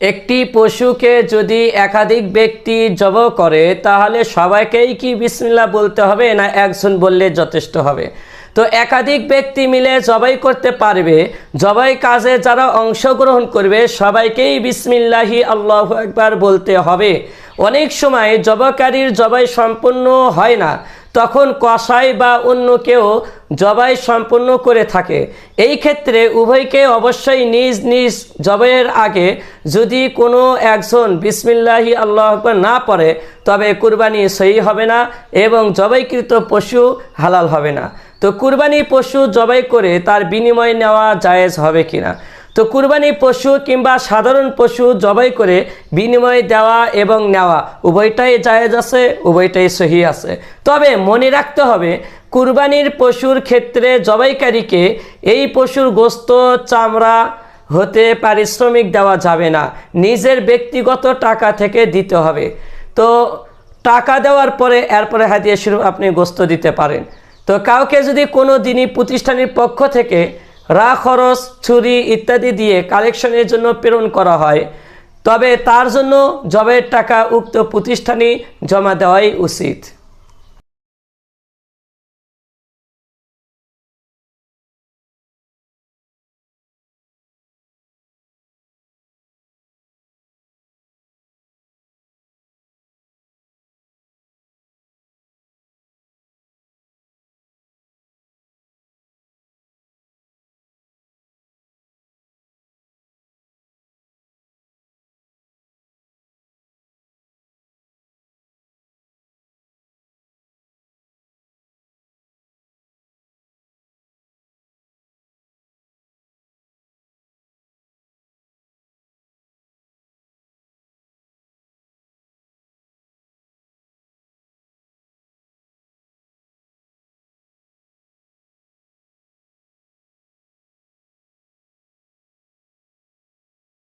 একটি পশুকে যদি একাধিক ব্যক্তি জব করে, তাহলে সবাইকেই কি বিসমিল্লাহ বলতে হবে না একজন বললে যথেষ্ট হবে? তো একাধিক ব্যক্তি মিলে জবাই করতে পারবে। জবাই কাজে যারা অংশগ্রহণ করবে, সবাইকেই বিসমিল্লাহি আল্লাহ একবার বলতে হবে। অনেক সময় জবাকারীর জবাই সম্পূর্ণ হয় না। তখন কসাই বা অন্য কেউ জবাই সম্পন্ন করে থাকে। এই ক্ষেত্রে উভয়কে অবশ্যই নিজ নিজ জবাইয়ের আগে যদি কোনো একজন বিসমিল্লাহি আল্লাহ না পড়ে, তবে কুরবানি সহি হবে না এবং জবাইকৃত পশু হালাল হবে না। তো কুরবানি পশু জবাই করে তার বিনিময় নেওয়া জায়েজ হবে কিনা? তো কুরবানি পশু কিংবা সাধারণ পশু জবাই করে বিনিময় দেওয়া এবং নেওয়া, উভয়টাই জায়েজ আছে, উভয়টাই সহি আছে। তবে মনে রাখতে হবে, কুরবানির পশুর ক্ষেত্রে জবাইকারীকে এই পশুর গোস্ত, চামড়া হতে পারিশ্রমিক দেওয়া যাবে না। নিজের ব্যক্তিগত টাকা থেকে দিতে হবে। তো টাকা দেওয়ার পরে এরপরে হাদিয়া শুরু আপনি গোস্ত দিতে পারেন। তো কাউকে যদি কোনো দিনই প্রতিষ্ঠানের পক্ষ থেকে রা, খরচ ছুরি ইত্যাদি দিয়ে কালেকশনের জন্য প্রেরণ করা হয়। তবে তার জন্য জবের টাকা উক্ত প্রতিষ্ঠানে জমা দেওয়াই উচিত।